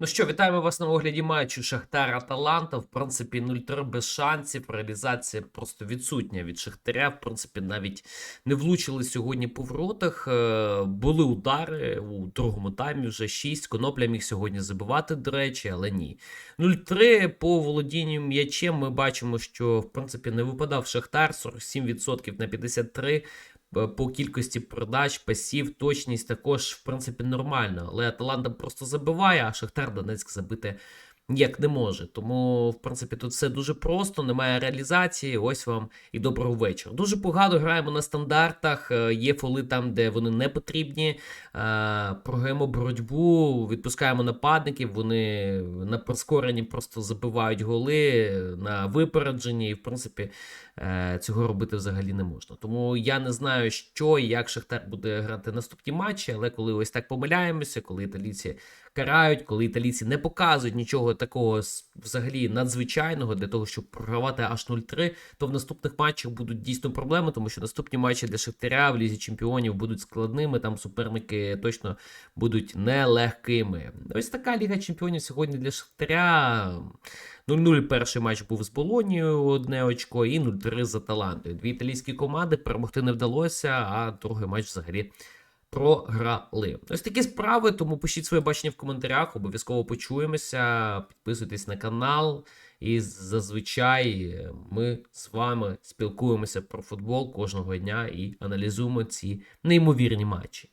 Ну що, вітаємо вас на огляді матчу Шахтар Аталанта. В принципі, 0-3 без шансів. Реалізація просто відсутня від Шахтаря. В принципі, навіть не влучили сьогодні по воротах. Е, Були удари у другому таймі вже 6. Конопля міг сьогодні забивати, до речі, але ні. 0-3 по володінню м'ячем ми бачимо, що в принципі не випадав Шахтар 47% на 53%. Е, По кількості передач, пасів, точність також, в принципі, нормально. Але Аталанта просто забиває, а Шахтар Донецьк забити ніяк не може. Тому, в принципі, тут все дуже просто, немає реалізації. Ось вам і доброго вечора. Дуже погано граємо на стандартах. е, Є фоли там, де вони не потрібні. е, Програємо боротьбу, відпускаємо нападників. Вони на прискоренні просто забивають голи на випередженні. І, в принципі, е, цього робити взагалі не можна. Тому я не знаю, що і як Шахтар буде грати наступні матчі, але коли ось так помиляємося, коли італійці карають, коли італійці не показують нічого такого взагалі надзвичайного для того, щоб програвати аж 0-3, то в наступних матчах будуть дійсно проблеми, тому що наступні матчі для Шахтаря в лізі чемпіонів будуть складними. Там суперники точно будуть нелегкими. Ось така ліга чемпіонів сьогодні для Шахтаря. 0-0 перший матч був з Болонією, одне очко, і 0-3 з Аталантою. Дві італійські команди перемогти не вдалося, а другий матч взагалі програли. Ось такі справи, тому пишіть своє бачення в коментарях, обов'язково почуємося, підписуйтесь на канал. І зазвичай ми з вами спілкуємося про футбол кожного дня і аналізуємо ці неймовірні матчі.